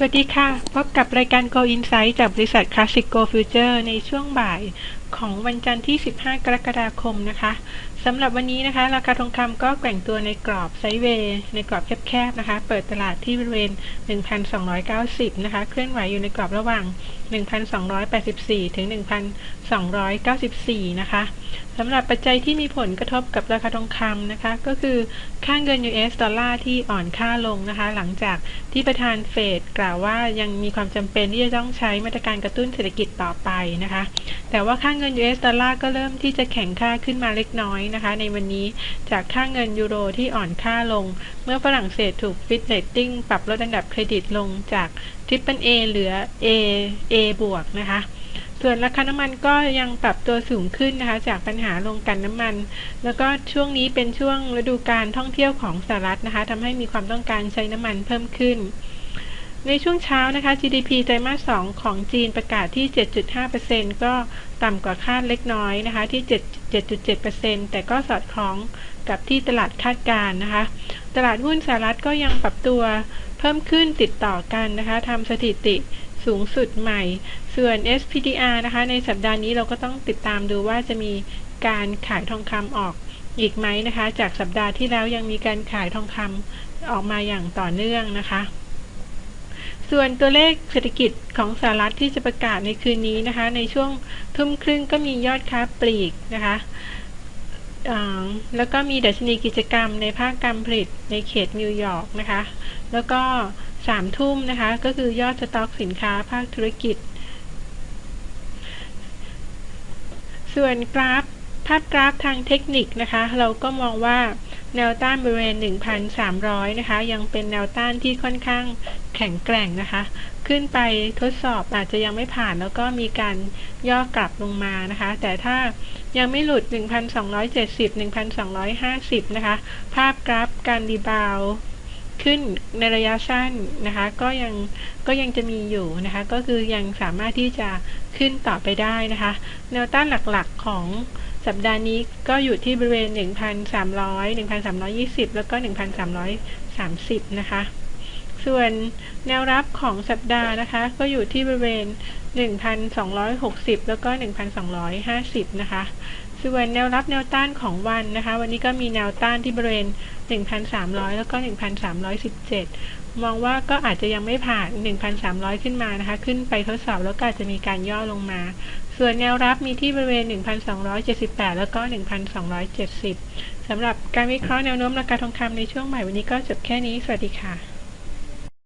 สวัสดีค่ะ พบกับรายการ Go Insight จากบริษัท Classic Go Future ในช่วงบ่ายของวันจันทร์ที่ 15 กรกฎาคมนะคะสำหรับวันนี้นะคะ ราคาทองคำก็แกว่งตัวในกรอบไซด์เวย์ในกรอบแคบๆนะคะ เปิดตลาดที่บริเวณ 1,290 นะคะ เคลื่อนไหวอยู่ในกรอบระหว่าง 1,284 ถึง 1,294 นะคะสำหรับปัจจัยที่มีผลกระทบกับราคาทองคำนะคะ ก็คือค่าเงิน US ดอลลาร์ที่อ่อนค่าลงนะคะ หลังจากที่ประธานเฟดกล่าวว่ายังมีความจำเป็นที่จะต้องใช้มาตรการกระตุ้นเศรษฐกิจต่อไปนะคะ แต่ว่าค่าเงิน US ดอลลาร์ก็เริ่มที่จะแข็งค่าขึ้นมาเล็กน้อยนะคะ ในวันนี้จากค่าเงินยูโรที่อ่อนค่าลง เมื่อฝรั่งเศสถูกฟิตเรตติ้งปรับลดอันดับเครดิตลงจาก ทริปเปิลเอเหลือ A A บวกนะคะ ส่วนราคาน้ำมันก็ยังปรับตัวสูงขึ้นนะคะ จากปัญหาลงกันน้ำมัน แล้วก็ช่วงนี้เป็นช่วงฤดูการท่องเที่ยวของสหรัฐนะคะทำให้มีความต้องการใช้น้ำมันเพิ่มขึ้นในช่วงเช้านะคะ GDP ไตรมาส 2 ของจีนประกาศที่ 7.5%ก็ต่ำกว่าคาดเล็กน้อยนะคะที่ 7.7%แต่ก็สอดคล้องกับที่ตลาดคาดการนะคะ ตลาดหุ้นสหรัฐก็ยังปรับตัว เพิ่มขึ้นติดต่อกันนะคะทำสถิติสูงสุดใหม่ ส่วน SPDR นะคะในสัปดาห์นี้เราก็ต้องติดตามดูว่าจะมีการขายทองคำออกอีกไหมนะคะ จากสัปดาห์ที่แล้วยังมีการขายทองคำออกมาอย่างต่อเนื่องนะคะส่วนตัวเลขเศรษฐกิจของสหรัฐที่จะประกาศในคืนนี้นะคะ ในช่วงทุ่มครึ่งก็มียอดค้าปลีกนะคะ แล้วก็มีดัชนีกิจกรรมในภาคการผลิตในเขตนิวยอร์กนะคะ แล้วก็สามทุ่มนะคะ ก็คือยอดสต็อกสินค้าภาคธุรกิจ ส่วนกราฟภาพกราฟทางเทคนิคนะคะ เราก็มองว่าแนวต้านบริเวณ 1,300 นะคะ ยังเป็นแนวต้านที่ค่อนข้าง แข็งแกร่งนะคะ ขึ้นไปทดสอบอาจจะยังไม่ผ่านแล้วก็มีการย่อกลับลงมานะคะ แต่ถ้ายังไม่หลุด 1,270 1,250 นะคะ ภาพกราฟการรีบาวขึ้นในระยะสั้นนะคะ ก็ยังก็ยังจะมีอยู่นะคะ ก็คือยังสามารถที่จะขึ้นต่อไปได้นะคะ แนวต้านหลักๆของสัปดาห์นี้ก็อยู่ที่บริเวณ 1,300 1,320 แล้วก็ 1,330 นะคะ ส่วนแนวรับของสัปดาห์นะคะ ก็อยู่ที่บริเวณ 1,260 แล้วก็ 1,250 นะคะ ส่วนแนวรับแนวต้านของวันนะคะ วันนี้ก็มีแนวต้านที่บริเวณ 1,300 แล้วก็ 1,317 มองว่าก็อาจจะยังไม่ผ่าน 1,300 ขึ้นมานะคะ ขึ้นไปทดสอบแล้วก็อาจจะมีการย่อลงมา ส่วนแนวรับมีที่บริเวณ 1,278 แล้วก็ 1,270สำหรับการวิเคราะห์แนวโน้มราคาทองคำในช่วงใหม่วันนี้ก็จบแค่นี้ สวัสดีค่ะ